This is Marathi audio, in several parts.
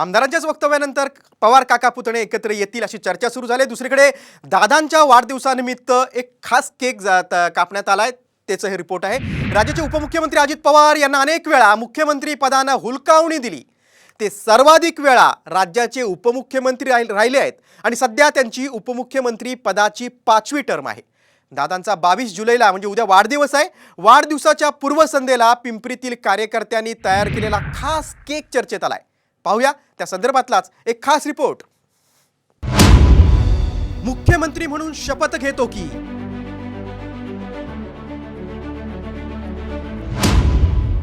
आमदारांच्याच वक्तव्यानंतर पवार काका पुतणे एकत्र येतील अशी चर्चा सुरू झाली. दुसरीकडे दादांच्या वाढदिवसानिमित्त एक खास केक जात कापण्यात आलाय. त्याचं हे रिपोर्ट आहे. राज्याचे उपमुख्यमंत्री अजित पवार यांना अनेक वेळा मुख्यमंत्री पदानं हुलकावणी दिली. ते सर्वाधिक वेळा राज्याचे उपमुख्यमंत्री राहि- राहिले आहेत आणि सध्या त्यांची उपमुख्यमंत्री पदाची पाचवी टर्म आहे. दादांचा बावीस जुलैला म्हणजे उद्या वाढदिवस आहे. वाढदिवसाच्या पूर्वसंध्येला पिंपरीतील कार्यकर्त्यांनी तयार केलेला खास केक चर्चेत आलाय. पाहूया त्या संदर्भातलाच एक खास रिपोर्ट. मुख्यमंत्री म्हणून शपथ घेतो की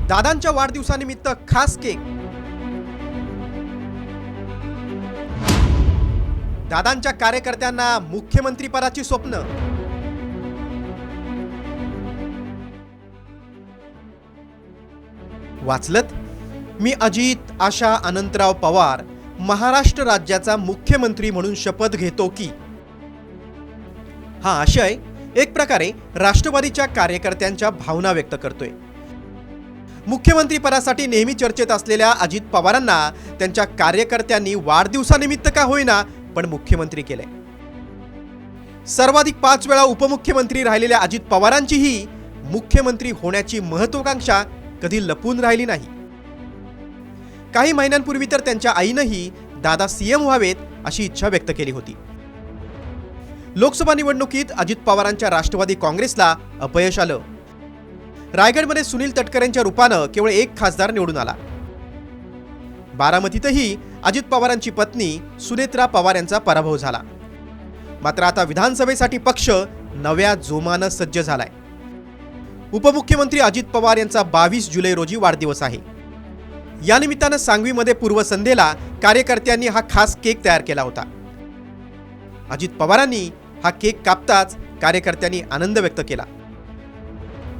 दादांच्या वाढदिवसानिमित्त खास केक. दादांच्या कार्यकर्त्यांना मुख्यमंत्रीपदाची स्वप्न. वाचलत? मी अजित आशा अनंतराव पवार महाराष्ट्र राज्याचा मुख्यमंत्री म्हणून शपथ घेतो की. हा आशय एक प्रकारे राष्ट्रवादीच्या कार्यकर्त्यांच्या भावना व्यक्त करतोय. मुख्यमंत्रीपदासाठी नेहमी चर्चेत असलेल्या अजित पवारांना त्यांच्या कार्यकर्त्यांनी वाढदिवसानिमित्त का होईना पण मुख्यमंत्री केले सर्वाधिक पाच वेळा उपमुख्यमंत्री राहिलेल्या अजित पवारांचीही मुख्यमंत्री होण्याची महत्वाकांक्षा कधी लपून राहिली नाही. काही महिन्यांपूर्वी तर त्यांच्या आईनंही दादा सीएम व्हावेत अशी इच्छा व्यक्त केली होती. लोकसभा निवडणुकीत अजित पवारांच्या राष्ट्रवादी काँग्रेसला अपयश आलं. रायगडमध्ये सुनील तटकरेंच्या रूपानं केवळ एक खासदार निवडून आला. बारामतीतही अजित पवारांची पत्नी सुनेत्रा पवार यांचा पराभव झाला. मात्र आता विधानसभेसाठी पक्ष नव्या जोमानं सज्ज झालाय. उपमुख्यमंत्री अजित पवार यांचा बावीस जुलै रोजी वाढदिवस आहे. या निमित्तानं सांगवीमध्ये पूर्वसंध्येला कार्यकर्त्यांनी हा खास केक तयार केला होता. अजित पवारांनी हा केक कापताच कार्यकर्त्यांनी आनंद व्यक्त केला.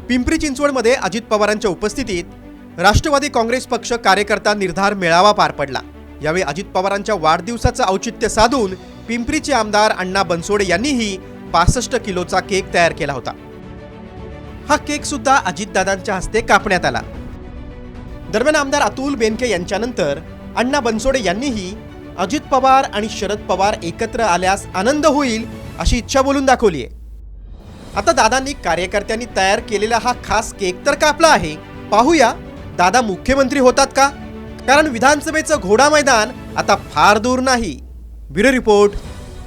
पिंपरी चिंचवडमध्ये अजित पवारांच्या उपस्थितीत राष्ट्रवादी काँग्रेस पक्ष कार्यकर्ता निर्धार मेळावा पार पडला. यावेळी अजित पवारांच्या वाढदिवसाचं औचित्य साधून पिंपरीचे आमदार अण्णा बनसोडे यांनीही पासष्ट किलोचा केक तयार केला होता. हा केक सुद्धा अजितदादांच्या हस्ते कापण्यात आला. दरम्यान आमदार अतुल बेनके यांच्यानंतर अण्णा बनसोडे यांनीही अजित पवार आणि शरद पवार एकत्र आल्यास आनंद होईल अशी इच्छा बोलून दाखवली आहे. आता दादांनी कार्यकर्त्यांनी तयार केलेला हा खास केक तर कापला आहे. पाहूया दादा मुख्यमंत्री होतात का? कारण विधानसभेचं घोडा मैदान आता फार दूर नाही. Bureau report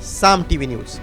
Saam TV news.